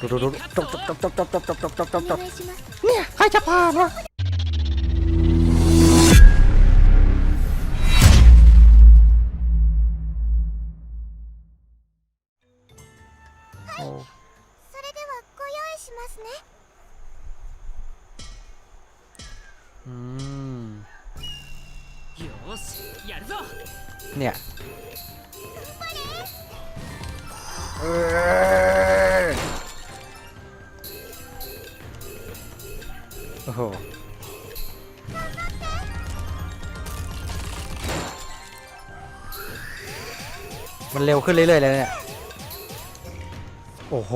ตบตบตบตบตบตบตบตบตบตบเนี่ยใครจะผ่านาะ มันเร็วขึ้นเรื่อยๆเลยเนี่ย โอ้โห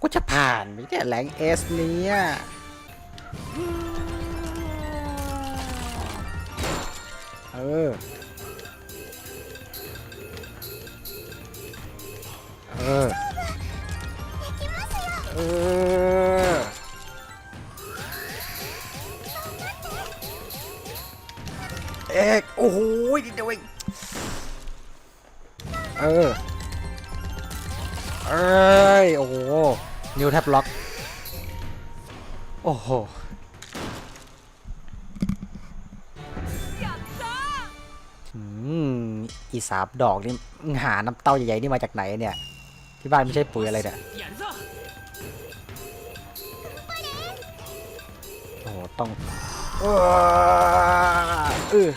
กูจะผ่านไม่ได้แรงเอสเนี้ยเออ เออ เออ เอกโอ้โหดีด้วย เออ เอ้ย โอ้โห นิวแทบล็อก โอ้โห อืม อีสามดอกนี่งหาน้ำเต้าใหญ่ๆนี่มาจากไหนเนี่ย ที่บ้านไม่ใช่ปุ๋ยอะไรเนี่ยโอ้โหต้องเออ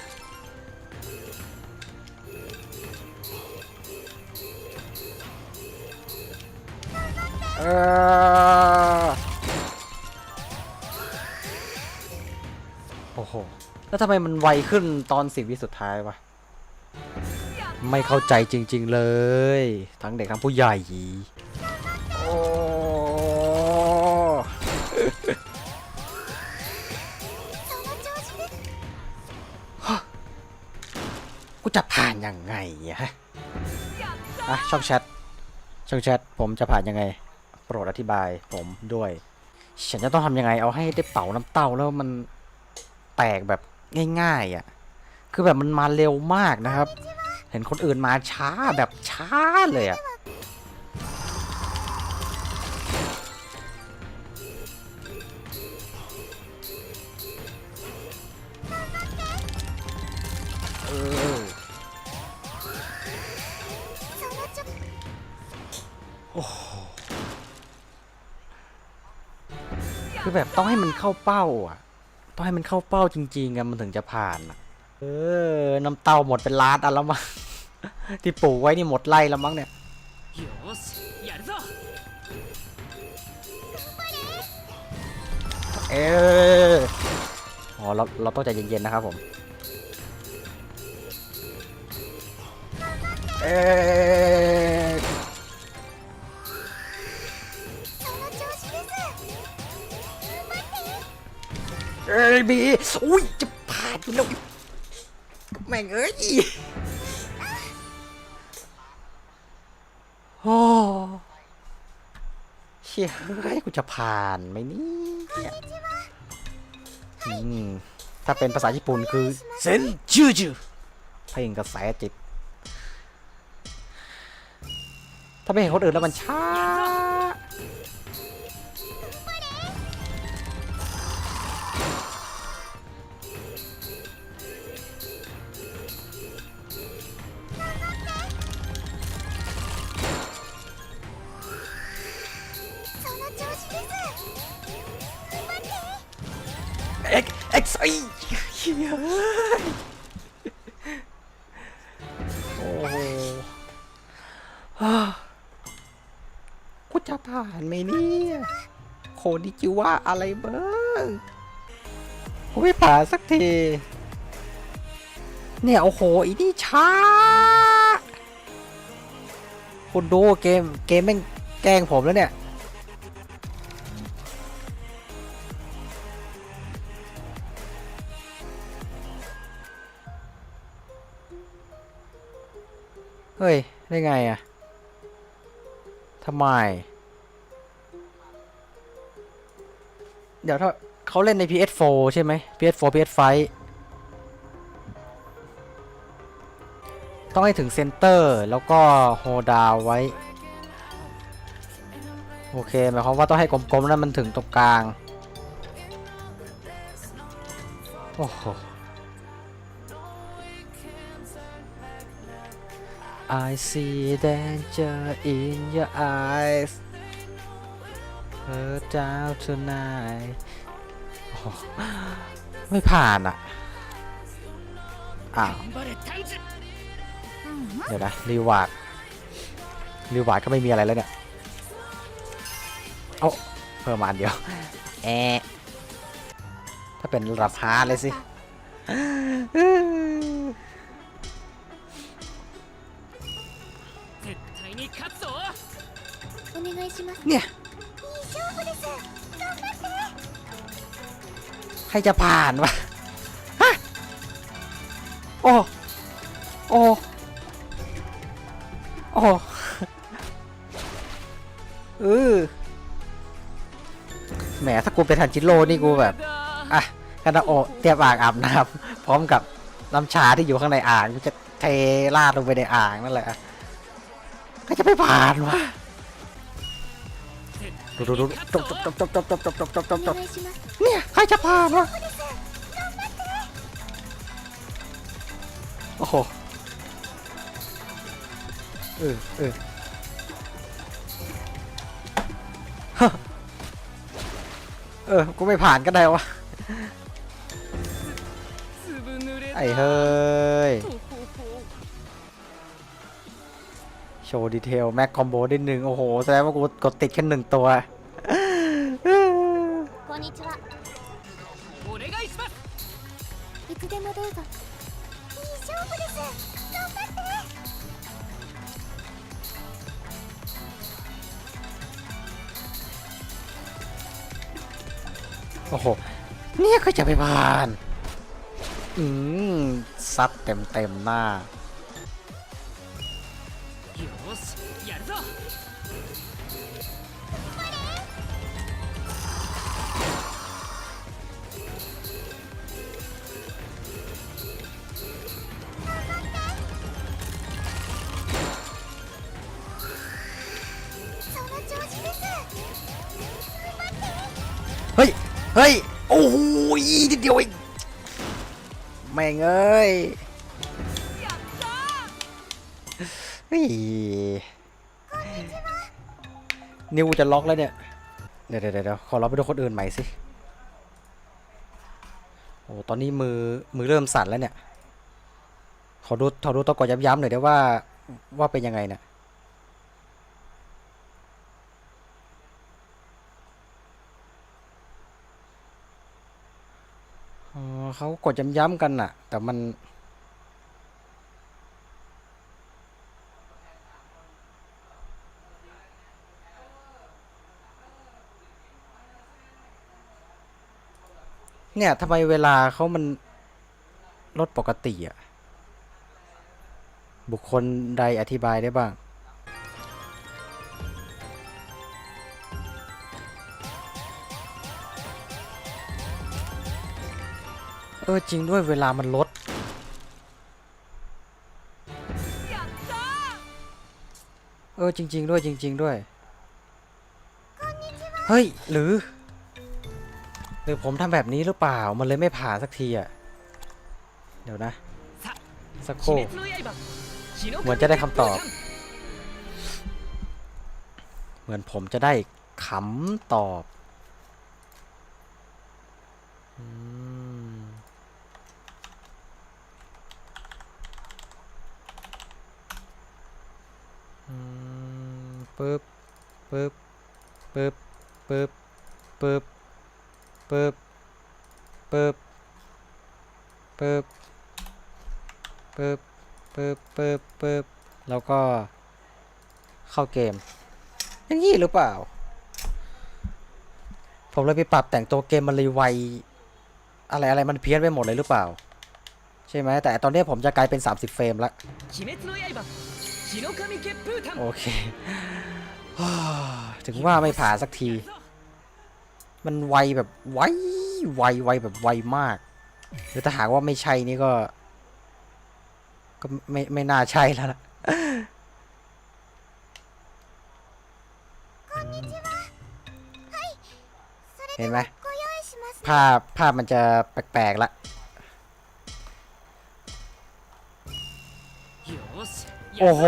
โอ้โห แล้วทำไมมันไวขึ้นตอนสิบวิสุดท้ายวะ ไม่เข้าใจจริง ๆเลย ทั้งเด็กทั้งผู้ใหญ่ โอ้กูจะผ่านยังไงฮะอะช่องแชท ช่องแชท ผมจะผ่านยังไง โปรดอธิบายผมด้วย ฉันจะต้องทำยังไงเอาให้ได้เป่าน้ำเต้าแล้วมันแตกแบบง่ายๆอะ คือแบบมันมาเร็วมากนะครับ เห็นคนอื่นมาช้าแบบช้าเลยอะเออ คือแบบต้องให้มันเข้าเป้าอะ ต้องให้มันเข้าเป้าจริงๆอะมันถึงจะผ่านเออ น้ำเต้าหมดเป็นล้านอันแล้วมั้ง ที่ปลูกไว้นี่หมดไร่แล้วมั้งเนี่ยเอออ๋อเราเราต้องใจเย็นๆนะครับผม เออ เอ้ยบีอุ้ยจะผ่านอยู่แล้วแม่งเอ้ยโอ้เชี่ยเฮ้ยกูจะผ่านไหมเนี่ยอืมถ้าเป็นภาษาญี่ปุ่นคือเซนจูจูเพลงกระแสจิต ถ้าไม่เห็นคนอื่นแล้วมันช้า เอ็กเอ็กซ์ไอ้เหี้ยโอ้โหฮ่ากูจะผ่านไหมเนี่ยโคดิจิว่าอะไรเบ้างกูไม่ผ่านสักที เนี่ยโอ้โหอีนี่ช้าคุณดูเกมเกมแม่งแกล้งผมแล้วเนี่ย เฮ้ย ได้ไงอะทำไม เดี๋ยวถ้าเขาเล่นใน PS4 ใช่ไหม PS4 PS5 ต้องให้ถึงเซนเตอร์แล้วก็โฮดาวไว้ โอเคหมายความว่าต้องให้กลมๆแล้วมันถึงตรงกลาง โอ้โห I see danger in your eyes Hurt out tonight ไม่ผ่านอะ อ้าว เดี๋ยวนะ รีวาร์ดรีวาร์ดก็ไม่มีอะไรแล้วเนี่ย เอาเพิ่มมานเดียว แอถ้าเป็นรับฮาร์เลยสิ เนี่ยใครจะผ่านวะฮะโอ้โอ้โอเออแหมถ้ากูไปทันจิโร่นี่กูแบบอะกันโอเตรียมอ่างอาบน้ำพร้อมกับน้ำชาที่อยู่ข้างในอ่างกูจะเทราดลงไปในอ่างนั่นแหละก็จะไม่ผ่านวะ ดูดูดูตบตบตบตบตบตบตบตบตบตบเนี่ยใครจะพาเนาะโอ้โหเออเออเออกูไม่ผ่านก็ได้วะไอ้เฮ้ย โชว์ดีเทล แม็กคอมโบได้หนึ่งโอ้โห แสดงว่ากูกดติดแค่หนึ่งตัว こんにちはお願いしますいつでもどうぞいい勝負です頑張って โอ้โห เนี่ยก็จะไปผ่าน อืมซัดเต็มเต็มๆหน้า เฮ้ย โอ้โหนิดเดียวเองแม่งเอ้ยเฮ้ยนิวจะล็อกแล้วเนี่ย เดี๋ยวเดี๋ยวเดี๋ยวขอเราไปดูคนอื่นใหม่สิ โอ้ ตอนนี้มือ มือเริ่มสั่นแล้วเนี่ย ขอดู ขอดูตัวกดย้ำๆหน่อยได้ว่า ว่าเป็นยังไงเนี่ย เขากดย้ำๆกันน่ะ แต่มัน เนี่ยทำไมเวลาเขามันลดปกติอะบุคคลใดอธิบายได้บ้าง เออจริงด้วยเวลามันลด เออจริง ๆ ด้วยจริง ๆ ด้วย เฮ้ย หรือ หรือผมทำแบบนี้หรือเปล่ามันเลยไม่ผ่าสักทีอะ เดี๋ยวนะ สักโคเหมือนจะได้คำตอบ เหมือนผมจะได้คำตอบ ปึ๊บปึ๊บปึ๊บปึ๊บปึ๊บปึ๊บปึ๊บปึ๊บปึ๊บปึ๊บปึ๊บแล้วก็เข้าเกมอย่างี้หรือเปล่า ผมเลยไปปรับแต่งตัวเกมมันเลยไวอะไรอะไรมันเพี้ยนไปหมดเลยหรือเปล่า ใช่ไหมแต่ตอนนี้ผมจะกลายเป็น 30 เฟรมละโอเค ถึงว่าไม่ผ่าสักที มันไวแบบไวไวไวแบบไวมาก หรือถ้าหากว่าไม่ใช่นี่ก็ ก็ไม่ไม่น่าใช่แล้วล่ะเห็นไหมภาพภาพมันจะแปลกๆละโอ้โห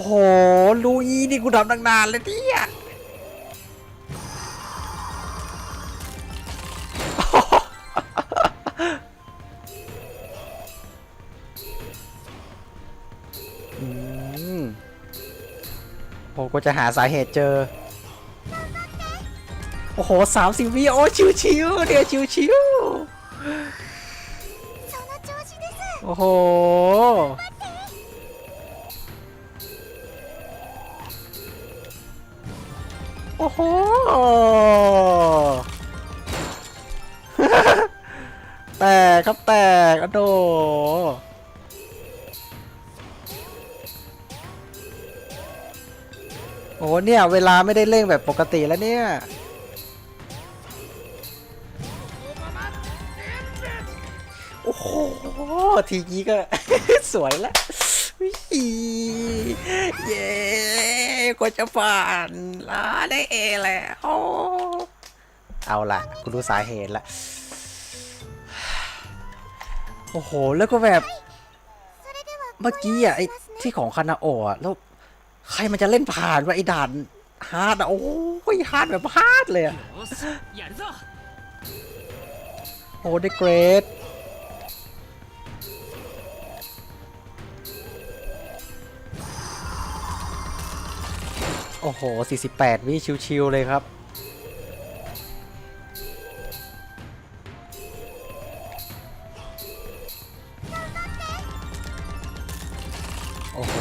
อ้โหลูอีนี่กูทำนานๆเลยเนี่ยผมก็จะหาสาเหตุเจอ โอ้โหสามสิบวิโอ้ชิวชิวเดี๋ยวชิวชิวโอ้โห โอ้โห แตกครับแตกอะโดโอ้เนี่ย เวลาไม่ได้เร่งแบบปกติแล้วเนี่ย โอ้โห ทีนี้ก็ สวยแล้ว เย้ก็จะผ่านลาได้เอแล้วเอาละคุณรู้สาเหตุละ โอ้โห แล้วก็แบบเมื่อกี้อะไอ้ที่ของคานาโอะแล้วใครมันจะเล่นผ่านวะไอ้ด่านฮาร์ดอะโอ้ยฮาร์ดแบบฮาร์ดเลยอะโอ้ได้เกรด โอ้โห 48 วิชิวๆเลยครับ โอ้โห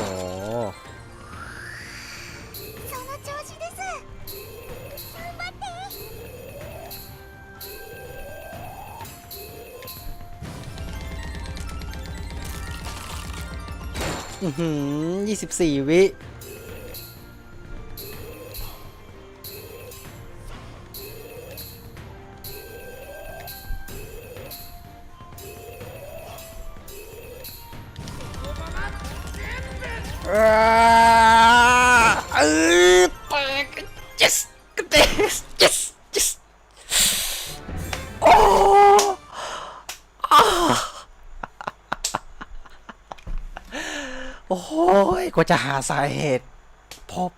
อือหือ24 วิ อ้โหกว่าจะหาสาเหตุ พบ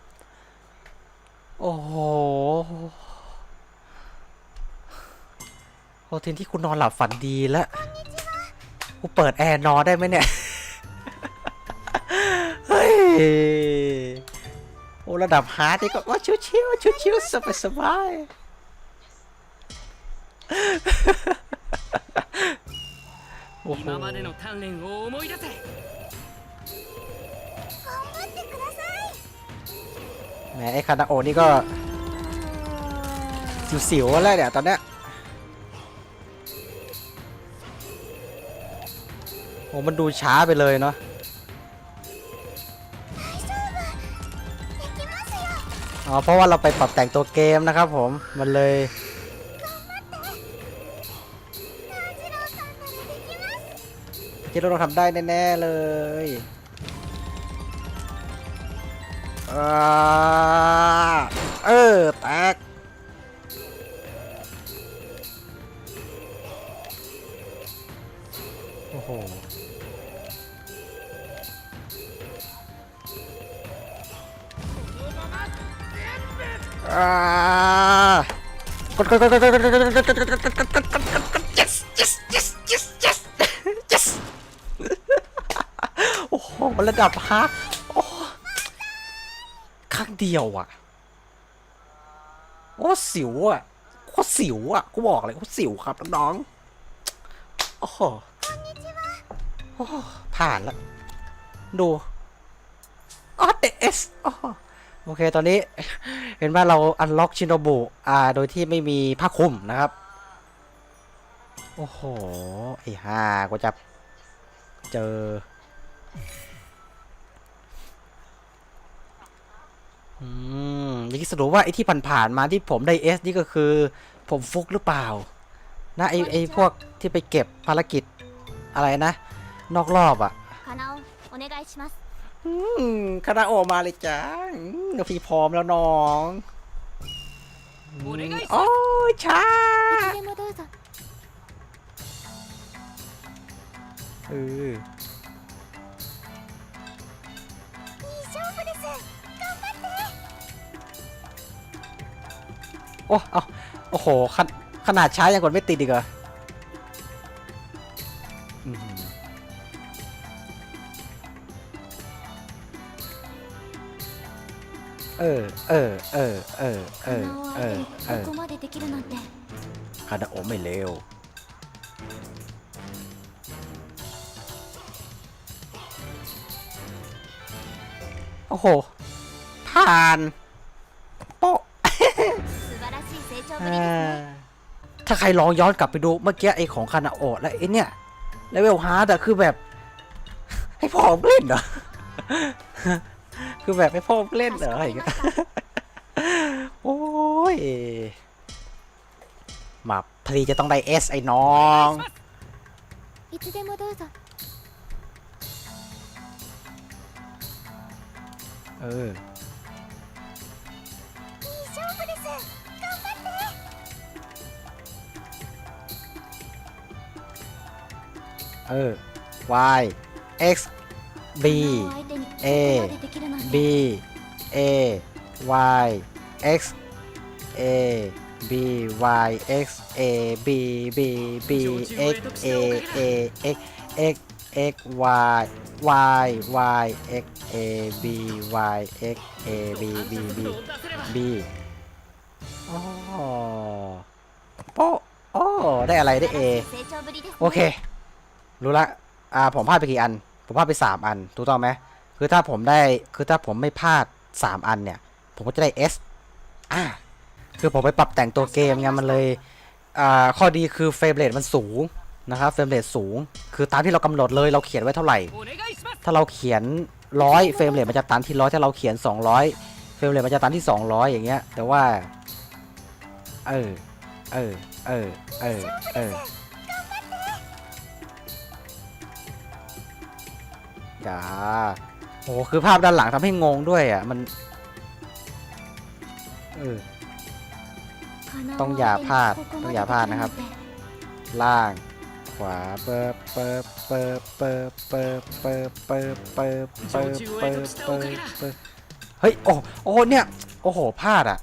โอ้โหโอ้ทีนที่คุณนอนหลับฝันดีแล้วกูเปิดแอร์นอนได้ไหมเนี่ย เฮ้ย โอ้ระดับฮาร์ดนี่ก็ว่าชิวชิวชิวชิวๆสบายสบายโอ้โห แมไอคานาโอนี่ก็ สิวๆแล้วเนี่ยตอนเนี้ยโอ้มันดูช้าไปเลยเนาะอ๋อเพราะว่าเราไปปรับแต่งตัวเกมนะครับผมมันเลยคิดว่าเราทำได้แน่ ๆ เลย เออ แตก โอ้โหอ่ากดกดกดกดกดกดกดกดกดกดกดกดกดกดกดกดกด yes yes yes yes yes yes โอ้โหระดับฮาร์ดโอ้ครั้ง เดียวอะโอ้สิวอะโคตรสิวอะกูบอกเลยโคตรสิวครับน้องๆโอ้โหโอ้โหผ่านแล้วดูอ๋อเดเอสโอเค ตอนนี้เห็นว่าเราอันล็อกชินโนบุอ่า โดยที่ไม่มีผ้าคลุมนะครับ โอ้โห ไอ้ห่ากูจะเจอ อืมอย่งสรุปว่าไอ้ที่ผ่านๆมาที่ผมได้เอสนี่ก็คือ ผมฟุกหรือเปล่า นะไอ้ไอ้พวกที่ไปเก็บภารกิจอะไรนะ นอกรอบอะคานาโอโอเนกายชิมัสคานาโอมาเลยจ้าพี่พร้อมแล้วน้องโอ้ชาเออ โอ้เอาโอ้โหขขนาดช้ายังกดไม่ติดอีกเหรอเออเออเออเออเออเออเออคาดาโอไม่เลวโอ้โหผ่าน ถ้าใครลองย้อนกลับไปดูเมื่อกี้ไอของคานาโอะและไอเนี่ยเลเวลฮาร์ดอะคือแบบ ให้พ่อมเล่นเหรอ คือแบบให้พ่อมเล่นเหรออะไรอเงี้ยโอ้ยมาพอดีจะต้องได้เอสไอ้น้องいつเออ เออ y x b a b a y x a b y x a b b b x a a x x x y y y x a b y x a b b b b โอ้โอ้ ได้อะไรได้เอโอเค รู้ละอ่าผมพลาดไปกี่อัน ผมพลาดไปสามอัน ถูกต้องไหมคือถ้าผมได้ คือถ้าผมไม่พลาดสามอันเนี่ย ผมก็จะได้ S อ่าคือผมไปปรับแต่งตัวเกมไงมันเลย อ่า ข้อดีคือเฟรมเรทมันสูงนะครับเฟรมเรทสูง คือตามที่เรากำหนดเลยเราเขียนไว้เท่าไหร่ ถ้าเราเขียนร้อยเฟรมเรทมันจะตันที่ร้อยถ้าเราเขียน 200 เฟรมเรทมันจะตันที่ 200 อย่างเงี้ย แต่ว่า เออ เออ เออ เออ เออ อย่าโอ้โหคือภาพด้านหลังทำให้งงด้วยอ่ะ มัน เออ ต้องอย่าพลาดต้องอย่าพลาดนะครับ ล่าง ขวา เปิบเปิบเปิบเปิบเปิบเปิบเปิบเปิบเปิบเปิบเปิบเปิบเฮ้ย โอ้โอ้เนี่ย โอ้โห พลาดอ่ะ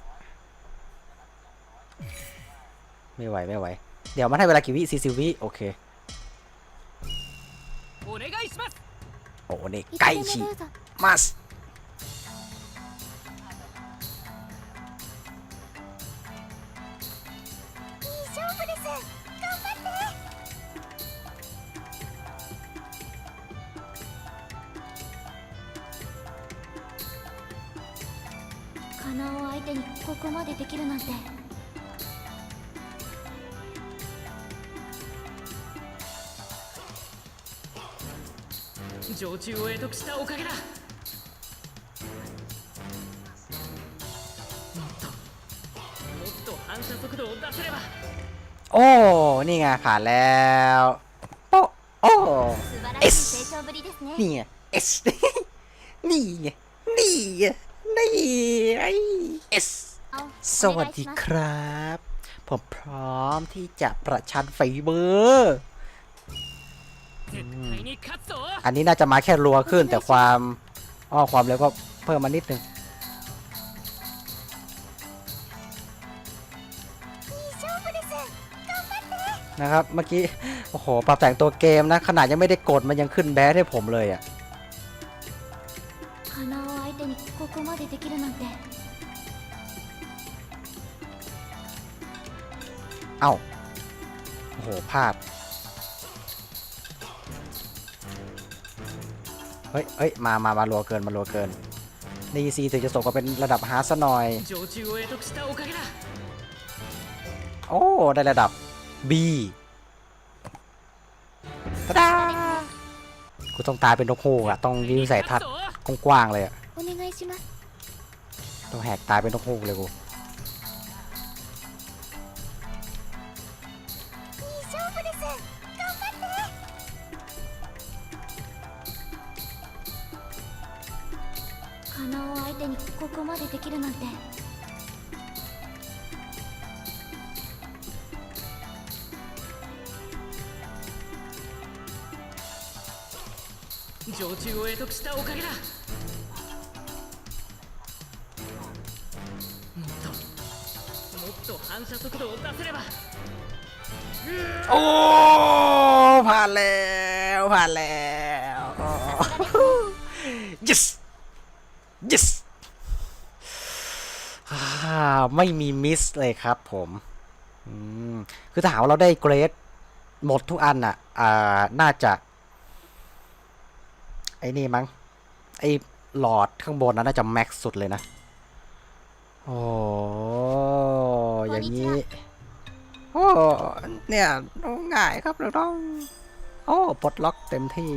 ไม่ไหว ไม่ไหว เดี๋ยวมันให้เวลากี่วิสี่สิบวิ โอเค お願いします お願いします。常駐を得得したおかげだもっともっと反射速度を出せれば โอ้ นี่ไงผ่านแล้วโป๊ะโอ้ 素晴らしい成長ぶりですね นี่ไง S นี่ไง นี่ไง นี่ไอ้ S 青 สวัสดี お願いします ครับ ผมพร้อมที่จะประชันฝีมือ 絶対に勝つぞ อันนี้น่าจะมาแค่รัวขึ้น แต่ความอ้อความเร็วก็เพิ่มมานิดนึงนะครับเมื่อกี้โอ้โหปรับแต่งตัวเกมนะขนาดยังไม่ได้กดมันยังขึ้นแบทให้ผมเลยอะ่ะเอ้าโอ้โหพลาด เฮ้ยเฮ้ยมามามารัวเกินมารัวเกินดีซีถึงจะส่งมาเป็นระดับฮาร์ดซะหน่อย โอ้ ได้ระดับ B ตาดากูต้องตายเป็นนกฮูกอะต้องยิงใส่ทัดกว้างๆเลยอะต้องแหกตายเป็นนกฮูกเลยกู 花を相手にここまでできるなんて常駐を得得したおかげだもっともっと反射速度を出せれば โอ้ผ่านแล้วผ่านแล้ว ไม่มีมิสเลยครับผมคือถ้าหาว่าเราได้เกรดหมดทุกอันอะ อ่า น่าจะ ไอ้นี่มั้ง ไอ้หลอดข้างบนนั้นน่าจะแม็กซ์สุดเลยนะ โอ้อย่างนี้ โอ้ เนี่ยง่ายครับน้อง โอ้ ปลดล็อกเต็มที่